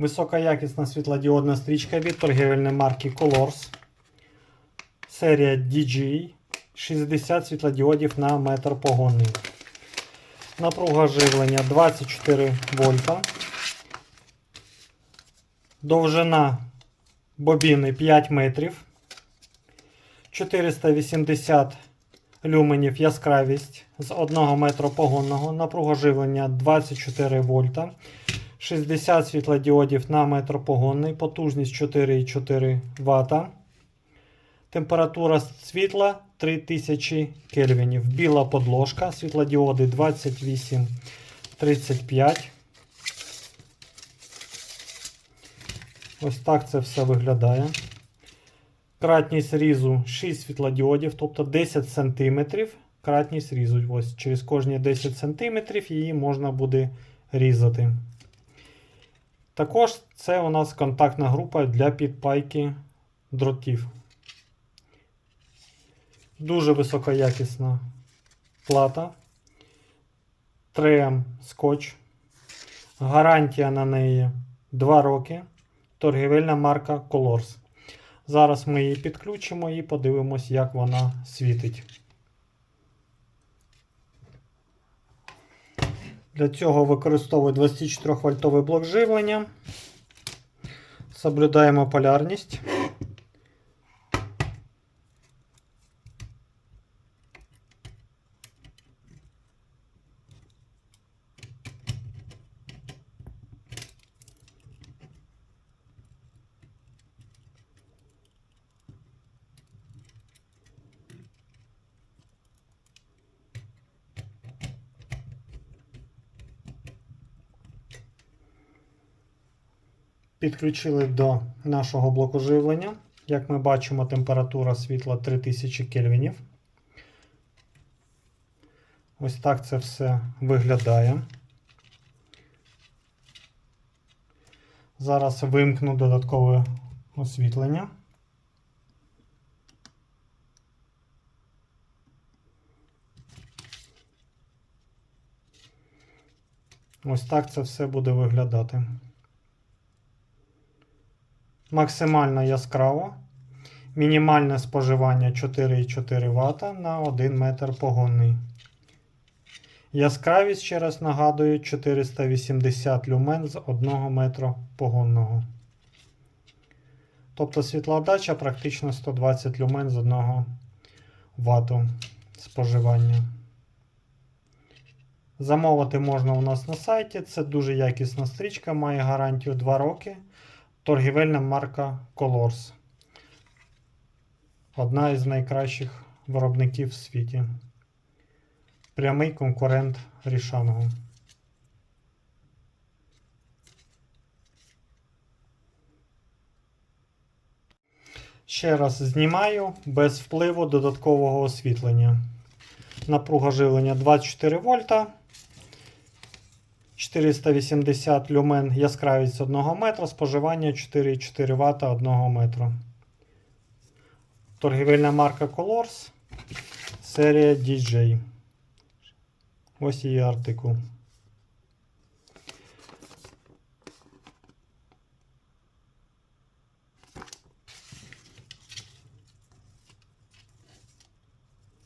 Високоякісна світлодіодна стрічка від торгівельної марки Colors. Серія DG. 60 світлодіодів на метр погонний. Напруга живлення 24 вольта. Довжина бобіни 5 метрів. 480 люменів яскравість з 1 метра погонного. Напруга живлення 24 вольта. 60 світлодіодів на метр погонний. Потужність 4,4 Вт. Температура світла 3000 кельвінів. Біла подложка. Світлодіоди 2835. Ось так це все виглядає. Кратність різу 6 світлодіодів, тобто 10 см. Кратність різу. Ось через кожні 10 см її можна буде різати. Також це у нас контактна група для підпайки дротів. Дуже високоякісна плата. 3М скотч. Гарантія на неї 2 роки. Торгівельна марка Colors. Зараз ми її підключимо і подивимось, як вона світить. Для цього використовую 24 вольтовий блок живлення. Соблюдаємо полярність. Підключили до нашого блоку живлення. Як ми бачимо, температура світла 3000 кельвінів. Ось так це все виглядає. Зараз вимкну додаткове освітлення. Ось так це все буде виглядати. Максимально яскраво. Мінімальне споживання 4,4 Вт на 1 метр погонний. Яскравість, ще раз нагадую, 480 люмен з 1 метра погонного. Тобто світлоотдача практично 120 люмен з 1 Вт споживання. Замовити можна у нас на сайті. Це дуже якісна стрічка, має гарантію 2 роки. Торгівельна марка Colors. Одна із найкращих виробників в світі. Прямий конкурент Рішангу. Ще раз знімаю без впливу додаткового освітлення. Напруга живлення 24 вольта. 480 люмен яскравість 1 метра, споживання 4,4 Вт 1 метра. Торгівельна марка Colors. Серія DJ. Ось її артикул.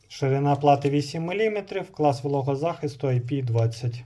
Ширина плати 8 мм, клас вологозахисту IP20.